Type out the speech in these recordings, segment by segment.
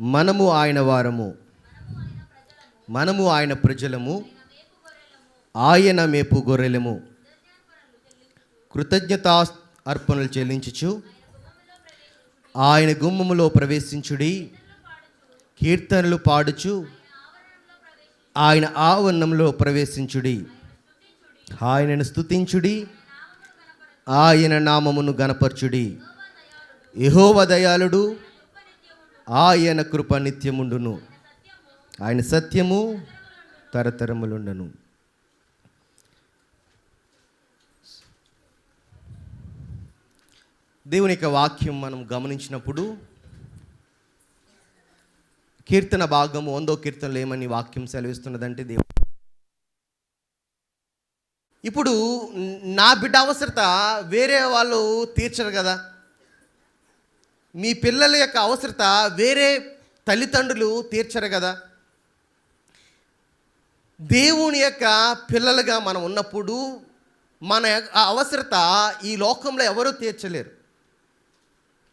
మనము ఆయన వారము. మనము ఆయన ప్రజలము. ఆయన మేపు గొర్రెలము. కృతజ్ఞతా అర్పణలు చెల్లించుచు ఆయన గుమ్మములో ప్రవేశించుడి. కీర్తనలు పాడుచు ఆయన ఆవరణంలో ప్రవేశించుడి. ఆయనను స్తుతించుడి. ఆయన నామమును గనపరచుడి యెహోవ దయాళుడు ఆయన కృప నిత్యముండును. ఆయన సత్యము తరతరములుండను. దేవుని యొక్క వాక్యం మనం గమనించినప్పుడు కీర్తన భాగము వందో కీర్తనలు ఏమని వాక్యం సెలవిస్తున్నదంటే దేవుడు. ఇప్పుడు నా బిడ్డ అవసరత వేరే వాళ్ళు తీర్చరు కదా. మీ పిల్లల యొక్క అవసరత వేరే తల్లిదండ్రులు తీర్చరు కదా. దేవుని యొక్క పిల్లలుగా మనం ఉన్నప్పుడు మన యొక్క ఆ అవసరత ఈ లోకంలో ఎవరూ తీర్చలేరు.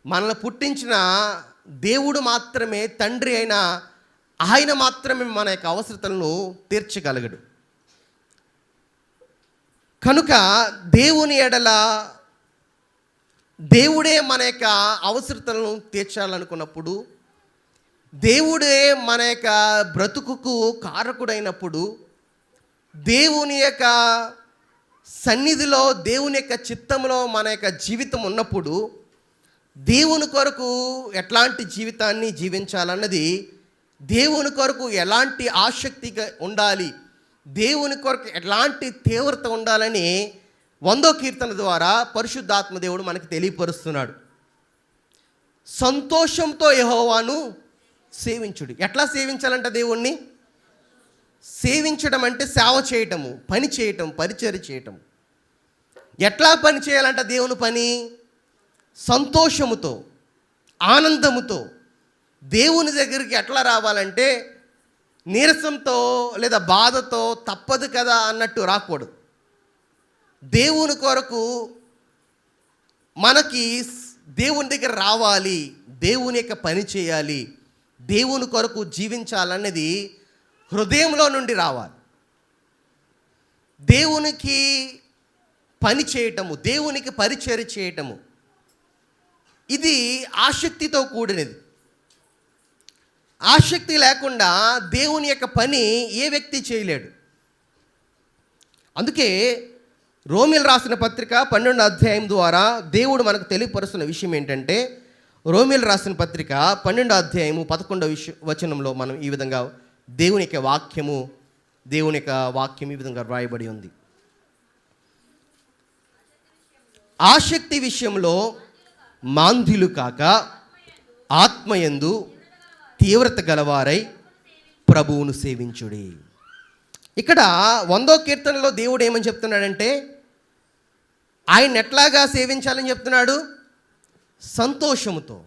మనల్ని పుట్టించిన దేవుడు మాత్రమే తండ్రి అయిన ఆయన మాత్రమే మన యొక్క అవసరతలను తీర్చగలగడు. కనుక దేవుని ఎడల దేవుడే మన యొక్క అవసరతలను తీర్చాలనుకున్నప్పుడు దేవుడే మన యొక్క బ్రతుకుకు కారకుడైనప్పుడు దేవుని యొక్క సన్నిధిలో దేవుని యొక్క చిత్తంలో మన యొక్క జీవితం ఉన్నప్పుడు దేవుని కొరకు ఎట్లాంటి జీవితాన్ని జీవించాలన్నది దేవుని కొరకు ఎలాంటి ఆసక్తిగా ఉండాలి దేవుని కొరకు ఎలాంటి తీవ్రత ఉండాలని వందో కీర్తన ద్వారా పరిశుద్ధాత్మ దేవుడు మనకి తెలియపరుస్తున్నాడు. సంతోషంతో యహోవాను సేవించుడు. ఎట్లా సేవించాలంట దేవుణ్ణి? సేవించడం అంటే సేవ చేయటము పని చేయటం పరిచర్య చేయటం ఎట్లా పని చేయాలంట దేవుని పని? సంతోషముతో ఆనందముతో. దేవుని దగ్గరికి ఎట్లా రావాలంటే నీరసంతో లేదా బాధతో తప్పదు కదా అన్నట్టు రాకూడదు. దేవుని కొరకు మనకి దేవుని దగ్గర రావాలి దేవుని యొక్క పని చేయాలి దేవుని కొరకు జీవించాలన్నది హృదయంలో నుండి రావాలి. దేవునికి పని చేయటము దేవునికి పరిచయం చేయటము ఇది ఆసక్తితో కూడినది. ఆసక్తి లేకుండా దేవుని యొక్క పని ఏ వ్యక్తి చేయలేడు. అందుకే రోమిల్ రాసిన పత్రిక పన్నెండు అధ్యాయం ద్వారా దేవుడు మనకు తెలియపరుస్తున్న విషయం ఏంటంటే రోమిల్ రాసిన పత్రిక పన్నెండు అధ్యాయము పదకొండవ విష వచనంలో మనం ఈ విధంగా దేవుని యొక్క వాక్యము దేవుని యొక్క వాక్యం ఈ విధంగా వ్రాయబడి ఉంది. ఆసక్తి విషయంలో మాంధ్యులు కాక ఆత్మయందు తీవ్రత గలవారై ప్రభువును సేవించుడి. ఇక్కడ వందో కీర్తనలో దేవుడు ఏమని చెప్తున్నాడంటే ఆయన ఎట్లాగా సేవించాలని చెప్తున్నాడు? సంతోషముతో.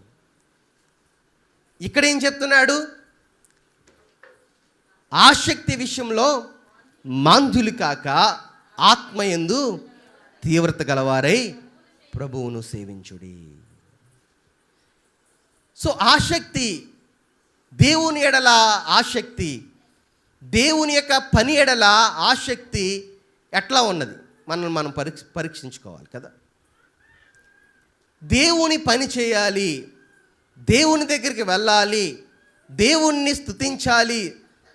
ఇక్కడ ఏం చెప్తున్నాడు? ఆసక్తి విషయంలో మాంధులు కాక ఆత్మయందు తీవ్రత గలవారై ప్రభువును సేవించుడి. సో ఆసక్తి దేవుని ఎడల ఆసక్తి దేవుని యొక్క పని ఎడల ఆసక్తి ఎట్లా ఉన్నది? మనం మనం పరీక్ష పరీక్షించుకోవాలి కదా. దేవుని పని చేయాలి దేవుని దగ్గరికి వెళ్ళాలి దేవుణ్ణి స్తుతించాలి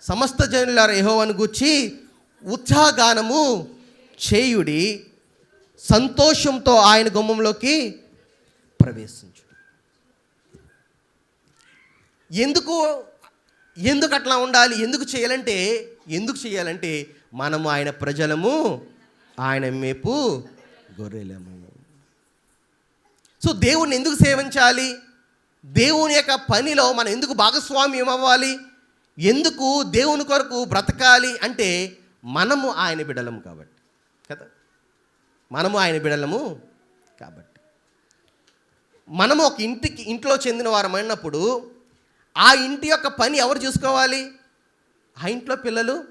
సమస్త జనుల యహోవను గుచ్చి ఉత్సాహగానము చేయుడి సంతోషంతో ఆయన గుమ్మంలోకి ప్రవేశించు ఎందుకు ఎందుకు అట్లా ఉండాలి ఎందుకు చేయాలంటే ఎందుకు చేయాలంటే మనము ఆయన ప్రజలము ఆయన మేపు గొర్రెలము. సో దేవుణ్ణి ఎందుకు సేవించాలి? దేవుని యొక్క పనిలో మనం ఎందుకు భాగస్వామ్యం అవ్వాలి? ఎందుకు దేవుని కొరకు బ్రతకాలి అంటే మనము ఆయన బిడలము కాబట్టి. కదా? మనము ఆయన బిడలము కాబట్టి. మనము ఒక ఇంటికి ఇంట్లో చెందిన వారమైనప్పుడు ఆ ఇంటి యొక్క పని ఎవరు చూసుకోవాలి? ఆ ఇంట్లో పిల్లలు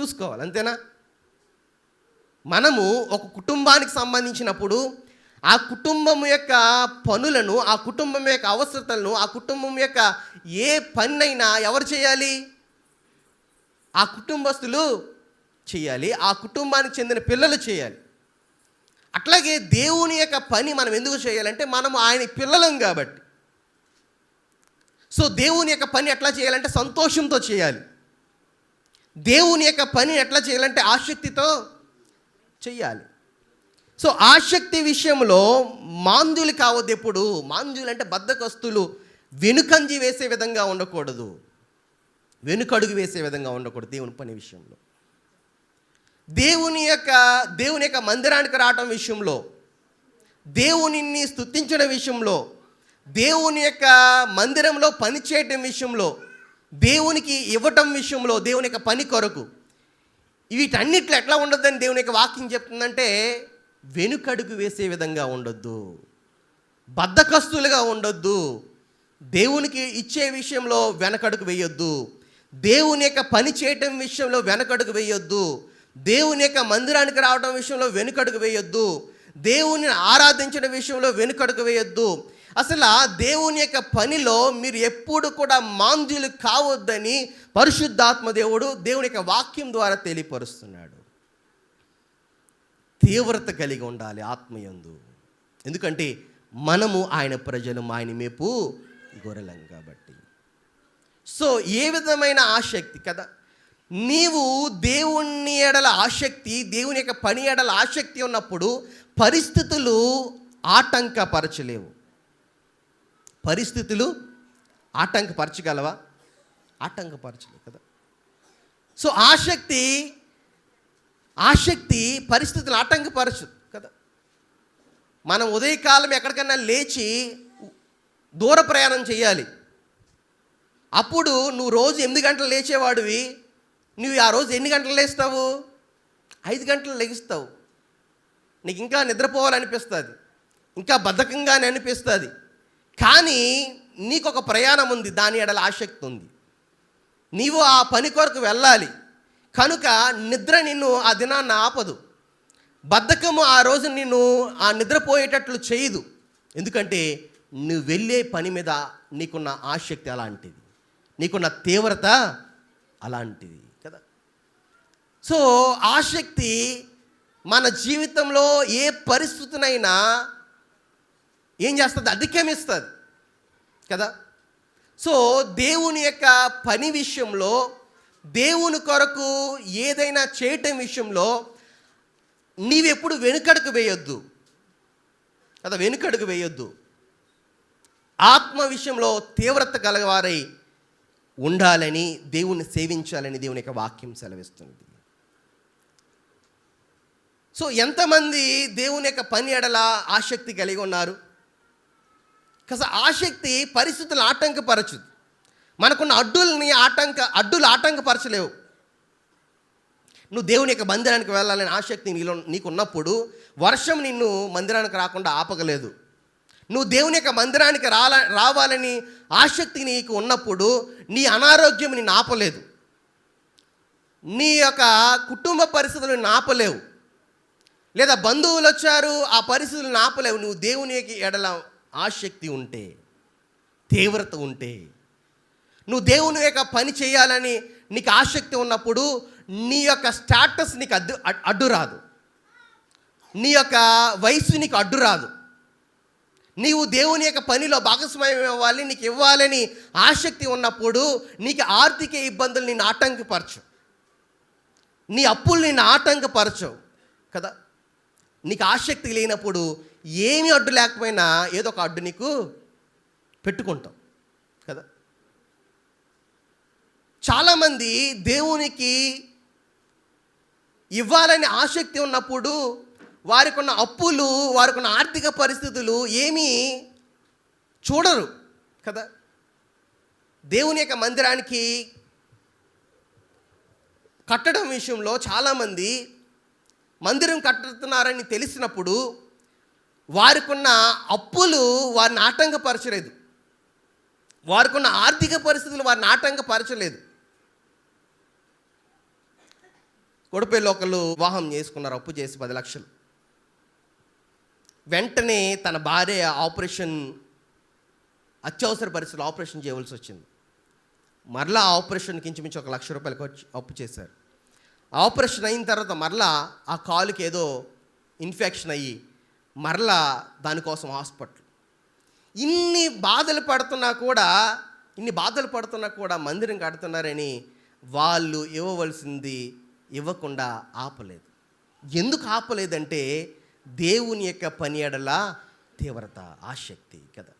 చూసుకోవాలి అంతేనా? మనము ఒక కుటుంబానికి సంబంధించినప్పుడు ఆ కుటుంబం యొక్క పనులను ఆ కుటుంబం యొక్క అవసరతలను ఆ కుటుంబం యొక్క ఏ పనైనా ఎవరు చేయాలి? ఆ కుటుంబస్తులు చేయాలి ఆ కుటుంబానికి చెందిన పిల్లలు చేయాలి. అట్లాగే దేవుని యొక్క పని మనం ఎందుకు చేయాలంటే మనము ఆయన పిల్లలం కాబట్టి. సో దేవుని యొక్క పని ఎట్లా చేయాలంటే సంతోషంతో చేయాలి. దేవుని యొక్క పని ఎట్లా చేయాలంటే ఆసక్తితో చెయ్యాలి. సో ఆసక్తి విషయంలో మాంద్యులు కావద్దు ఎప్పుడు. మాంద్యులు అంటే బద్దకస్తులు. వెనుకంజి వేసే విధంగా ఉండకూడదు. వెనుకడుగు వేసే విధంగా ఉండకూడదు దేవుని పని విషయంలో. దేవుని యొక్క దేవుని యొక్క మందిరానికి రావటం విషయంలో దేవునిని స్తుతించడం విషయంలో దేవుని యొక్క మందిరంలో పనిచేయటం విషయంలో దేవునికి ఇవ్వటం విషయంలో దేవుని యొక్క పని కొరకు వీటన్నిట్లో ఎట్లా ఉండొద్దని దేవుని యొక్క వాక్యం చెప్తుందంటే వెనుకడుగు వేసే విధంగా ఉండొద్దు. బద్ధకస్తులుగా ఉండొద్దు. దేవునికి ఇచ్చే విషయంలో వెనకడుగు వేయొద్దు. దేవుని యొక్క పని చేయటం విషయంలో వెనకడుగు వేయొద్దు. దేవుని యొక్క మందిరానికి రావడం విషయంలో వెనుకడుగు వేయొద్దు. దేవుని ఆరాధించడం విషయంలో వెనుకడుగు వేయొద్దు. అసలు ఆ దేవుని యొక్క పనిలో మీరు ఎప్పుడు కూడా మాంద్యులు కావద్దని పరిశుద్ధాత్మ దేవుడు దేవుని యొక్క వాక్యం ద్వారా తెలియపరుస్తున్నాడు. తీవ్రత కలిగి ఉండాలి ఆత్మయందు. ఎందుకంటే మనము ఆయన ప్రజలు ఆయన మేపు గొర్రెలం కాబట్టి. సో ఏ విధమైన ఆసక్తి కదా? నీవు దేవుణ్ణి ఎడల ఆసక్తి దేవుని యొక్క పని ఎడల ఆసక్తి ఉన్నప్పుడు పరిస్థితులు ఆటంకపరచలేవు. పరిస్థితులు ఆటంకపరచగలవా? ఆటంకపరచలేవు కదా. సో ఆసక్తి ఆసక్తి పరిస్థితులు ఆటంకపరచు కదా. మనం ఉదయకాలం ఎక్కడికన్నా లేచి దూర ప్రయాణం చేయాలి. అప్పుడు నువ్వు రోజు ఎనిమిది గంటలు లేచేవాడివి. నువ్వు ఆ రోజు ఎన్ని గంటలు లేస్తావు? ఐదు గంటలు లెగిస్తావు. నీకు ఇంకా నిద్రపోవాలనిపిస్తుంది. ఇంకా బద్ధకంగానే అనిపిస్తుంది. కానీ నీకు ఒక ప్రయాణం ఉంది దాని ఎడల ఆసక్తి ఉంది. నీవు ఆ పని కొరకు వెళ్ళాలి. కనుక నిద్ర నిన్ను ఆ దినాన్ని ఆపదు. బద్ధకము ఆ రోజు నిన్ను ఆ నిద్రపోయేటట్లు చేయదు. ఎందుకంటే నువ్వు వెళ్ళే పని మీద నీకున్న ఆసక్తి అలాంటిది. నీకున్న తీవ్రత అలాంటిది కదా. సో ఆసక్తి మన జీవితంలో ఏ పరిస్థితినైనా ఏం చేస్తుంది? అధిగమిస్తుంది కదా? సో దేవుని యొక్క పని విషయంలో దేవుని కొరకు ఏదైనా చేయటం విషయంలో నీవెప్పుడు వెనుకడుగు వేయొద్దు. కదా వెనుకడుగు వేయొద్దు. ఆత్మ విషయంలో తీవ్రత కలగవారై ఉండాలని దేవుణ్ణి సేవించాలని దేవుని యొక్క వాక్యం సెలవిస్తుంది. సో ఎంతమంది దేవుని యొక్క పని ఎడల ఆసక్తి కలిగి ఉన్నారు? కాస్త ఆసక్తి పరిస్థితులు ఆటంకపరచదు. మనకున్న అడ్డుల్ని ఆటంక అడ్డులు ఆటంకపరచలేవు. నువ్వు దేవుని యొక్క మందిరానికి వెళ్ళాలని ఆసక్తి నీలో నీకు ఉన్నప్పుడు వర్షం నిన్ను మందిరానికి రాకుండా ఆపగలేదు. నువ్వు దేవుని యొక్క మందిరానికి రాల రావాలని ఆసక్తి నీకు ఉన్నప్పుడు నీ అనారోగ్యం నిన్ను ఆపలేదు. నీ యొక్క కుటుంబ పరిస్థితులు నిన్ను ఆపలేవు. లేదా బంధువులు వచ్చారు ఆ పరిస్థితులు ఆపలేవు. నువ్వు దేవునికి ఎడల ఆసక్తి ఉంటే తీవ్రత ఉంటే నువ్వు దేవుని యొక్క పని చేయాలని నీకు ఆసక్తి ఉన్నప్పుడు నీ యొక్క స్టాటస్ నీకు అడ్డు అడ్డు రాదు. నీ యొక్క వయసు నీకు అడ్డు రాదు. నీవు దేవుని యొక్క పనిలో భాగస్వామ్యం ఇవ్వాలి నీకు ఇవ్వాలని ఆసక్తి ఉన్నప్పుడు నీకు ఆర్థిక ఇబ్బందులు నిన్ను ఆటంకపరచు నీ అప్పులు నిన్ను ఆటంకపరచవు. కదా? నీకు ఆసక్తి లేనప్పుడు ఏమీ అడ్డు లేకపోయినా ఏదో ఒక అడ్డు నీకు పెట్టుకుంటాం కదా? చాలామంది దేవునికి ఇవ్వాలని ఆసక్తి ఉన్నప్పుడు వారికి ఉన్న అప్పులు వారికి ఉన్న ఆర్థిక పరిస్థితులు ఏమీ చూడరు కదా? దేవుని యొక్క మందిరానికి కట్టడం విషయంలో చాలామంది మందిరం కట్టుతున్నారని తెలిసినప్పుడు వారికున్న అప్పులు వారిని ఆటంకపరచలేదు. వారికున్న ఆర్థిక పరిస్థితులు వారిని ఆటంకపరచలేదు. కొడుపేళ్ళు ఒకళ్ళు వివాహం చేసుకున్నారు అప్పు చేసి పది లక్షలు. వెంటనే తన భార్య ఆపరేషన్ అత్యవసర పరిస్థితులు ఆపరేషన్ చేయవలసి వచ్చింది. మరలా ఆపరేషన్కి ఇంచుమించు ఒక లక్ష రూపాయలకు వచ్చి అప్పు చేశారు. ఆపరేషన్ అయిన తర్వాత మరలా ఆ కాలుకి ఏదో ఇన్ఫెక్షన్ అయ్యి మరలా దానికోసం హాస్పిటల్. ఇన్ని బాధలు పడుతున్నా కూడా ఇన్ని బాధలు పడుతున్నా కూడా మందిరం కడుతున్నారని వాళ్ళు ఇవ్వవలసింది ఇవ్వకుండా ఆపలేదు. ఎందుకు ఆపలేదంటే దేవుని యొక్క పని ఎడల తీవ్రత ఆసక్తి కదా.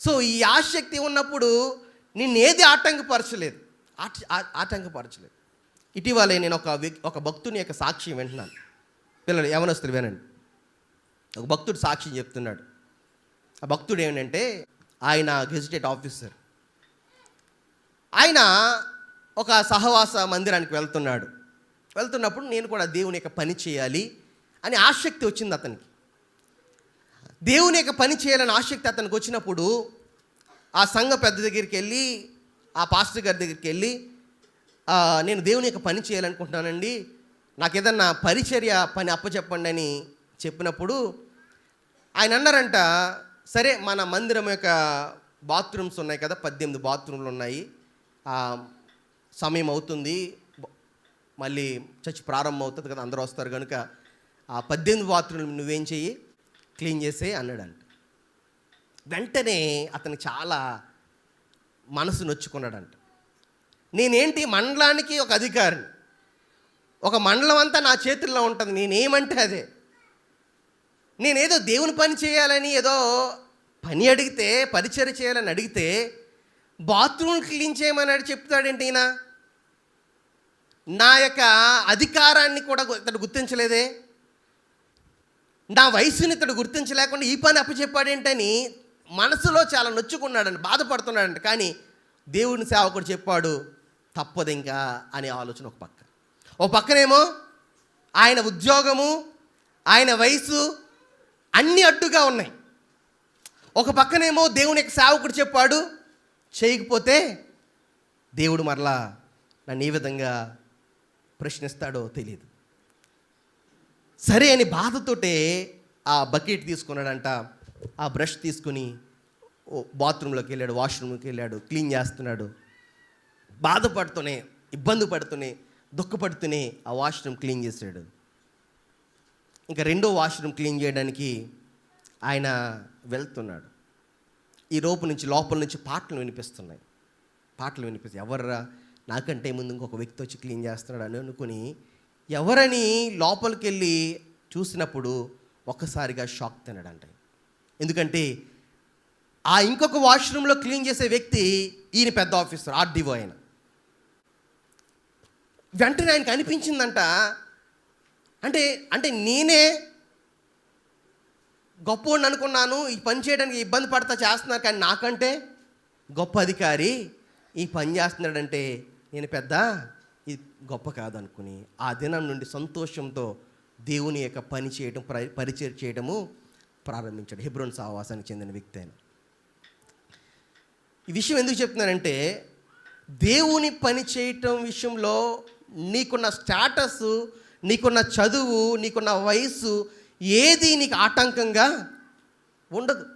సో ఈ ఆసక్తి ఉన్నప్పుడు నిన్నేది ఆటంకపరచలేదు. ఆట- ఆ- ఆటంకపరచలేదు. ఇటీవలే నేను ఒక వ్యక్తి ఒక భక్తుని యొక్క సాక్ష్యం వింటున్నాను. పిల్లలు యవనస్తులు వినండి. ఒక భక్తుడు సాక్ష్యం చెప్తున్నాడు. ఆ భక్తుడు ఏంటంటే ఆయన గెజిటెడ్ ఆఫీసర్. ఆయన ఒక సహవాస మందిరానికి వెళ్తున్నాడు. వెళ్తున్నప్పుడు నేను కూడా దేవుని యొక్క పని చేయాలి అని ఆసక్తి వచ్చింది అతనికి. దేవుని యొక్క పని చేయాలని ఆసక్తి అతనికి వచ్చినప్పుడు ఆ సంఘ పెద్ద దగ్గరికి వెళ్ళి ఆ పాస్టర్ గారి దగ్గరికి వెళ్ళి నేను దేవుని యొక్క పని చేయాలనుకుంటున్నానండి. నాకు ఏదన్నా పరిచర్య పని అప్పచెప్పండి అని చెప్పినప్పుడు ఆయన అన్నారంట సరే మన మందిరం యొక్క బాత్రూమ్స్ ఉన్నాయి కదా పద్దెనిమిది బాత్రూమ్లు ఉన్నాయి. సమయం అవుతుంది. మళ్ళీ చర్చ్ ప్రారంభం అవుతుంది కదా అందరూ వస్తారు కనుక ఆ పద్దెనిమిది బాత్రూమ్లు నువ్వేం చెయ్యి? క్లీన్ చేసే అన్నాడంట. వెంటనే అతను చాలా మనసు నొచ్చుకున్నాడంట. నేనేంటి? మండలానికి ఒక అధికారిని. ఒక మండలం అంతా నా చేతుల్లో ఉంటుంది. నేనేమంటే అదే. నేనేదో దేవుని పని చేయాలని ఏదో పని అడిగితే పరిచయం చేయాలని అడిగితే బాత్రూమ్ క్లీన్ చేయమని చెప్తాడేంటి ఈయన? నా యొక్క అధికారాన్ని కూడా ఇతడు గుర్తించలేదే. నా వయసుని ఇతడు గుర్తించలేకుండా ఈ పని అప్పచెప్పాడేంటని మనసులో చాలా నొచ్చుకున్నాడండి బాధపడుతున్నాడంట. కానీ దేవుని సేవకుడు చెప్పాడు తప్పదు ఇంకా అనే ఆలోచన ఒక పక్క. ఒక పక్కనేమో ఆయన ఉద్యోగము ఆయన వయసు అన్నీ అడ్డుగా ఉన్నాయి. ఒక పక్కనేమో దేవుని యొక్క సేవకుడు చెప్పాడు చేయకపోతే దేవుడు మరలా నన్ను ఏ విధంగా ప్రశ్నిస్తాడో తెలియదు. సరే అని బాధతోటే ఆ బకెట్ తీసుకున్నాడంట. ఆ బ్రష్ తీసుకుని బాత్రూంలోకి వెళ్ళాడు వాష్రూమ్కి వెళ్ళాడు క్లీన్ చేస్తున్నాడు. బాధపడుతూనే ఇబ్బంది పడుతూనే దుఃఖపడుతూనే ఆ వాష్రూమ్ క్లీన్ చేశాడు. ఇంకా రెండో వాష్రూమ్ క్లీన్ చేయడానికి ఆయన వెళ్తున్నాడు. ఈ రోపు నుంచి లోపల నుంచి పాటలు వినిపిస్తున్నాయి. పాటలు వినిపిస్తాయి ఎవర్రా? నాకంటే ముందు ఇంకొక వ్యక్తి వచ్చి క్లీన్ చేస్తున్నాడు అని అనుకుని ఎవరని లోపలికి వెళ్ళి చూసినప్పుడు ఒక్కసారిగా షాక్ తినడంట. ఎందుకంటే ఆ ఇంకొక వాష్రూమ్లో క్లీన్ చేసే వ్యక్తి ఈయన పెద్ద ఆఫీసర్ ఆర్డీఓ ఆయన వెంటనే ఆయనకు అనిపించిందంట అంటే అంటే నేనే గొప్పవాడిని అనుకున్నాను ఈ పని చేయడానికి ఇబ్బంది పడతా చేస్తున్నారు కానీ నాకంటే గొప్ప అధికారి ఈ పని చేస్తున్నాడంటే నేను పెద్ద ఇది గొప్ప కాదనుకుని ఆ దినం నుండి సంతోషంతో దేవుని యొక్క పని చేయడం ప్ర- పరిచయం చేయడము ప్రారంభించాడు. హెబ్రోన్ సావాసానికి చెందిన వ్యక్తి ఆయన. ఈ విషయం ఎందుకు చెప్తున్నానంటే దేవుని పని చేయటం విషయంలో నీకున్న స్టాటస్ నీకున్న చదువు నీకున్న వయసు ఏది నీకు ఆటంకంగా ఉండదు.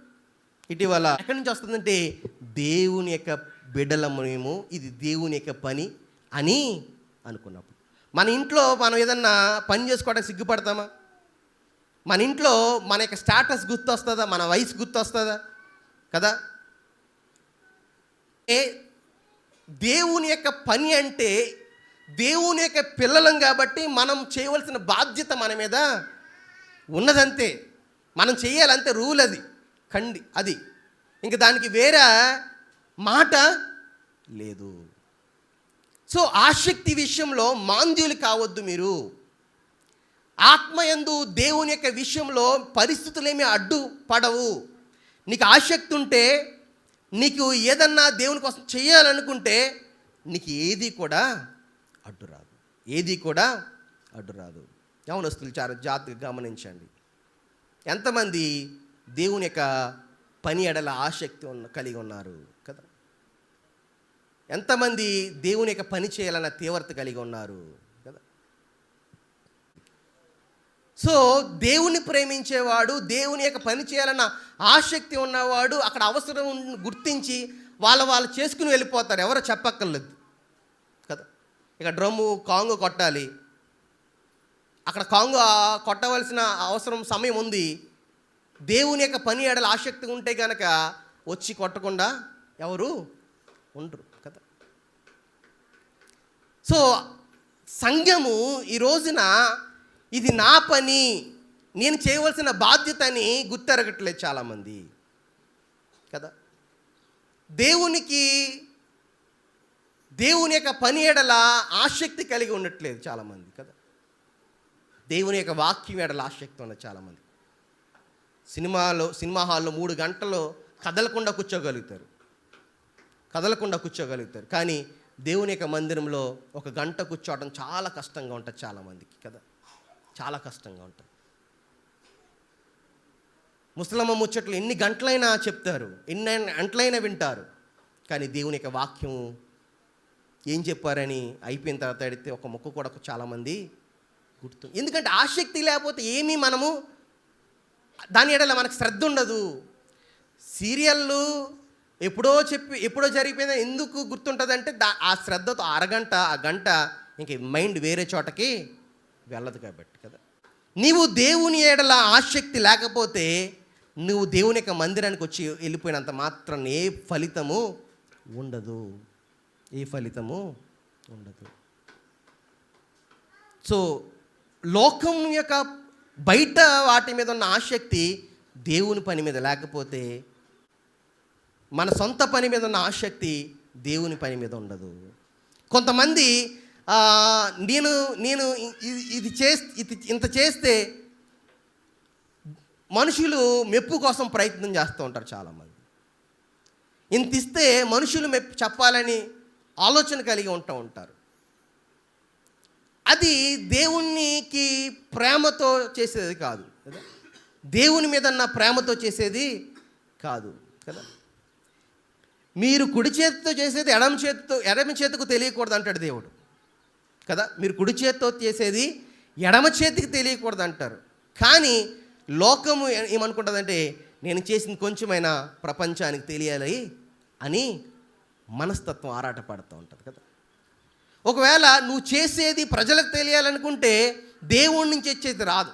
ఇటీవల ఎక్కడి నుంచి వస్తుందంటే దేవుని యొక్క బిడ్డలమేమో ఇది దేవుని యొక్క పని అని అనుకున్నప్పుడు. మన ఇంట్లో మనం ఏదన్నా పని చేసుకోవడానికి సిగ్గుపడతామా? మన ఇంట్లో మన యొక్క స్టాటస్ గుర్తొస్తుందా? మన వయసు గుర్తొస్తుందా? కదా? ఏ దేవుని యొక్క పని అంటే దేవుని యొక్క పిల్లలం కాబట్టి మనం చేయవలసిన బాధ్యత మన మీద ఉన్నదంతే. మనం చేయాలంతే రూల్ అది కండి అది. ఇంక దానికి వేరే మాట లేదు. సో ఆసక్తి విషయంలో మాంద్యులు కావద్దు మీరు. ఆత్మయందు దేవుని యొక్క విషయంలో పరిస్థితులేమీ అడ్డు పడవు నీకు ఆసక్తి ఉంటే నీకు ఏదన్నా దేవుని కోసం చేయాలనుకుంటే నీకు ఏది కూడా అడ్డు రాదు. ఏది కూడా అడ్డు రాదు. యవనస్తులు చాలా జాగ్రత్తగా గమనించండి. ఎంతమంది దేవుని యొక్క పని ఎడల ఆసక్తి ఉన్న కలిగి ఉన్నారు కదా? ఎంతమంది దేవుని యొక్క పని చేయాలన్న తీవ్రత కలిగి ఉన్నారు కదా? సో దేవుణ్ణి ప్రేమించేవాడు దేవుని యొక్క పని చేయాలన్న ఆసక్తి ఉన్నవాడు అక్కడ అవసరం గుర్తించి వాళ్ళ వాళ్ళు చేసుకుని వెళ్ళిపోతారు. ఎవరో చెప్పక్కర్లేదు. ఇక డ్రమ్ము కాంగు కొట్టాలి. అక్కడ కాంగు కొట్టవలసిన అవసరం సమయం ఉంది. దేవుని యొక్క పని ఎడల ఆసక్తి ఉంటే కనుక వచ్చి కొట్టకుండా ఎవరు ఉండరు కదా. సో సంఘము ఈ రోజున ఇది నా పని నేను చేయవలసిన బాధ్యత అని గుర్తెరగట్లేదు చాలామంది. కదా. దేవునికి దేవుని యొక్క పని ఎడల ఆసక్తి కలిగి ఉండట్లేదు చాలామంది కదా? దేవుని యొక్క వాక్యం ఎడల ఆసక్తి ఉన్నది చాలామంది. సినిమాలో సినిమా హాల్లో మూడు గంటలు కదలకుండా కూర్చోగలుగుతారు. కదలకుండా కూర్చోగలుగుతారు. కానీ దేవుని యొక్క మందిరంలో ఒక గంట కూర్చోవడం చాలా కష్టంగా ఉంటుంది చాలామందికి కదా? చాలా కష్టంగా ఉంటుంది. ముసలమ్మ ముచ్చట్లు ఎన్ని గంటలైనా చెప్తారు ఎన్ని గంటలైనా వింటారు. కానీ దేవుని యొక్క వాక్యం ఏం చెప్పారని అయిపోయిన తర్వాత అడిగితే ఒక మొక్క కూడా చాలామంది గుర్తు ఎందుకంటే ఆసక్తి లేకపోతే ఏమీ మనము దాని ఎడల మనకు శ్రద్ధ ఉండదు. సీరియళ్ళు ఎప్పుడో చెప్పి ఎప్పుడో జరిగిపోయిన ఎందుకు గుర్తుంటుందంటే దా ఆ శ్రద్ధతో అరగంట ఆ గంట ఇంక మైండ్ వేరే చోటకి వెళ్ళదు కాబట్టి కదా. నీవు దేవుని ఎడల ఆసక్తి లేకపోతే నువ్వు దేవుని యొక్క మందిరానికి వచ్చి వెళ్ళిపోయినంత మాత్రం ఏ ఫలితము ఉండదు. ఏ ఫలితము ఉండదు. సో లోకం యొక్క బయట వాటి మీద ఉన్న ఆసక్తి దేవుని పని మీద. లేకపోతే మన సొంత పని మీద ఉన్న ఆసక్తి దేవుని పని మీద ఉండదు. కొంతమంది నేను నేను ఇది చే ఇది ఇంత చేస్తే మనుషులు మెప్పు కోసం ప్రయత్నం చేస్తూ ఉంటారు చాలామంది. ఇంత ఇస్తే మనుషులు మెప్పు చెప్పాలని ఆలోచన కలిగి ఉంటూ ఉంటారు. అది దేవునికి ప్రేమతో చేసేది కాదు కదా? దేవుని మీద నా ప్రేమతో చేసేది కాదు కదా? మీరు కుడి చేతితో చేసేది ఎడమ చేతితో ఎడమ చేతికి తెలియకూడదు అంటాడు దేవుడు కదా? మీరు కుడి చేతితో చేసేది ఎడమ చేతికి తెలియకూడదు అంటారు. కానీ లోకము ఏమనుకుంటుందంటే నేను చేసింది కొంచెమైనా ప్రపంచానికి తెలియాలి అని మనస్తత్వం ఆరాటపడుతూ ఉంటుంది కదా. ఒకవేళ నువ్వు చేసేది ప్రజలకు తెలియాలనుకుంటే దేవుడి నుంచి వచ్చేది రాదు.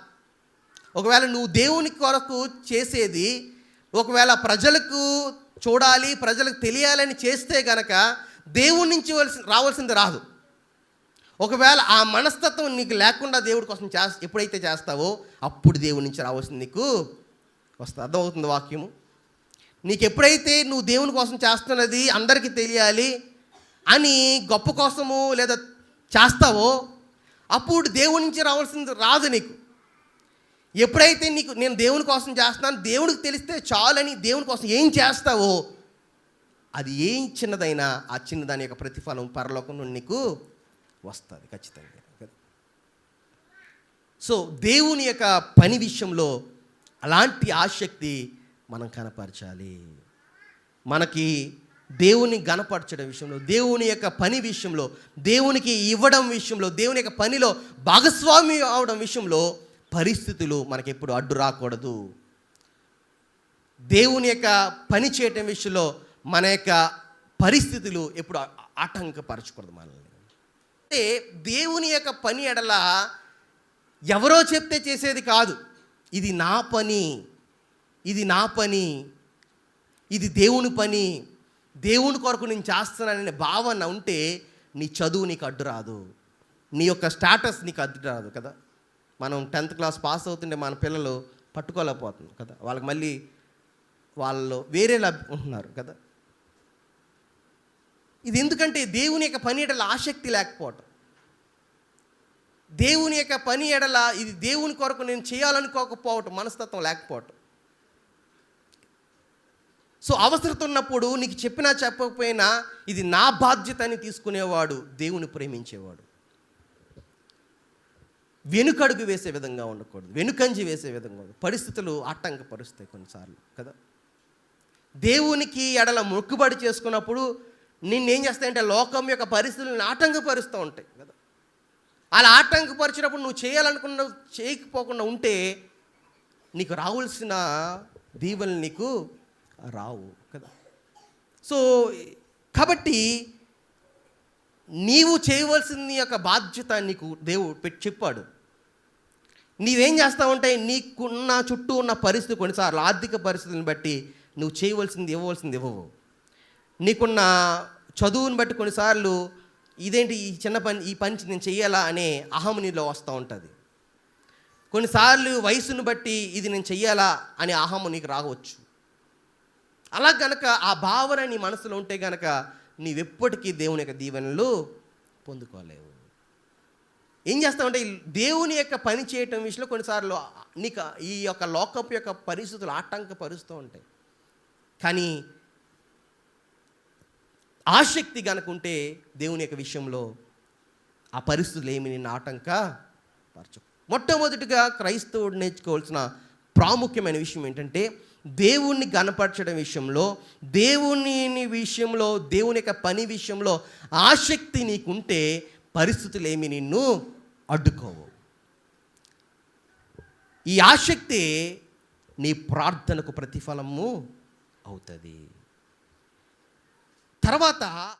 ఒకవేళ నువ్వు దేవుని కొరకు చేసేది ఒకవేళ ప్రజలకు చూడాలి ప్రజలకు తెలియాలని చేస్తే గనక దేవుడి నుంచి రావాల్సింది రాదు. ఒకవేళ ఆ మనస్తత్వం నీకు లేకుండా దేవుడి కోసం చేస్ ఎప్పుడైతే చేస్తావో అప్పుడు దేవుడి నుంచి రావాల్సింది నీకు వస్తుంది అర్థమవుతుంది వాక్యము? నీకు ఎప్పుడైతే నువ్వు దేవుని కోసం చేస్తున్నది అందరికీ తెలియాలి అని గొప్ప కోసము లేదా చేస్తావో అప్పుడు దేవుడి నుంచి రావాల్సింది రాదు నీకు. ఎప్పుడైతే నీకు నేను దేవుని కోసం చేస్తున్నాను దేవుడికి తెలిస్తే చాలని దేవుని కోసం ఏం చేస్తావో అది ఏం చిన్నదైనా ఆ చిన్నదాని యొక్క ప్రతిఫలం పరలోకం నుండి నీకు వస్తుంది ఖచ్చితంగా. సో దేవుని యొక్క పని విషయంలో అలాంటి ఆసక్తి మనం కనపరచాలి. మనకి దేవుని గనపరచడం విషయంలో దేవుని యొక్క పని విషయంలో దేవునికి ఇవ్వడం విషయంలో దేవుని యొక్క పనిలో భాగస్వామి అవడం విషయంలో పరిస్థితులు మనకి ఎప్పుడు అడ్డు రాకూడదు. దేవుని యొక్క పని చేయటం విషయంలో మన యొక్క పరిస్థితులు ఎప్పుడు ఆటంకపరచకూడదు మనల్ని. అంటే దేవుని యొక్క పని ఎడల ఎవరో చెప్తే చేసేది కాదు. ఇది నా పని. ఇది నా పని ఇది దేవుని పని దేవుని కొరకు నేను చేస్తున్నాననే భావన ఉంటే నీ చదువు నీకు అడ్డు రాదు. నీ యొక్క స్టాటస్ నీకు అడ్డు రాదు కదా. మనం టెన్త్ క్లాస్ పాస్ అవుతుంటే మన పిల్లలు పట్టుకోలేకపోతుంది కదా. వాళ్ళకి మళ్ళీ వాళ్ళు వేరేలా ఉంటున్నారు కదా. ఇది ఎందుకంటే దేవుని యొక్క పని ఎడల ఆసక్తి లేకపోవటం. దేవుని యొక్క పని ఎడల ఇది దేవుని కొరకు నేను చేయాలనుకోకపోవటం మనస్తత్వం లేకపోవటం. సో అవసరత ఉన్నప్పుడు నీకు చెప్పినా చెప్పకపోయినా ఇది నా బాధ్యత అని తీసుకునేవాడు దేవుని ప్రేమించేవాడు. వెనుకడుగు వేసే విధంగా ఉండకూడదు వెనుకంజి వేసే విధంగా పరిస్థితులు ఆటంకపరుస్తాయి కొన్నిసార్లు కదా? దేవునికి ఎడల మొక్కుబడి చేసుకున్నప్పుడు నిన్నేం చేస్తాయంటే లోకం యొక్క పరిస్థితులను ఆటంకపరుస్తూ ఉంటాయి కదా? అలా ఆటంకపరిచినప్పుడు నువ్వు చేయాలనుకున్న చేయకపోకుండా ఉంటే నీకు రావాల్సిన దీవెనలు నీకు రావు కదా. సో కాబట్టి నీవు చేయవలసిన యొక్క బాధ్యత నీకు దేవుడు పెట్టి చెప్పాడు. నీవేం చేస్తావంటే నీకున్న చుట్టూ ఉన్న పరిస్థితి కొన్నిసార్లు ఆర్థిక పరిస్థితులను బట్టి నువ్వు చేయవలసింది ఇవ్వవలసింది ఇవ్వవు. నీకున్న చదువుని బట్టి కొన్నిసార్లు ఇదేంటి ఈ చిన్న పని ఈ పని నేను చెయ్యాలా అనే అహం నీలో వస్తూ ఉంటుంది. కొన్నిసార్లు వయసును బట్టి ఇది నేను చెయ్యాలా అనే అహం నీకు రావచ్చు. అలా గనక ఆ భావన నీ మనసులో ఉంటే గనక నీవెప్పటికీ దేవుని యొక్క దీవెనలు పొందుకోలేవు. ఏం చేస్తామంటే దేవుని యొక్క పని చేయటం విషయంలో కొన్నిసార్లు నీకు ఈ యొక్క లోకపు యొక్క పరిస్థితులు ఆటంకపరుస్తూ ఉంటాయి. కానీ ఆసక్తి కనుక ఉంటే దేవుని యొక్క విషయంలో ఆ పరిస్థితులు ఏమి నిన్ను ఆటంకపరచు మొట్టమొదటిగా క్రైస్తవుడు నేర్చుకోవాల్సిన ప్రాముఖ్యమైన విషయం ఏంటంటే దేవుణ్ణి గనపరచడం విషయంలో దేవుని విషయంలో దేవుని యొక్క పని విషయంలో ఆసక్తి నీకుంటే పరిస్థితులు ఏమి నిన్ను అడ్డుకోవు. ఈ ఆసక్తి నీ ప్రార్థనకు ప్రతిఫలము అవుతుంది. తర్వాత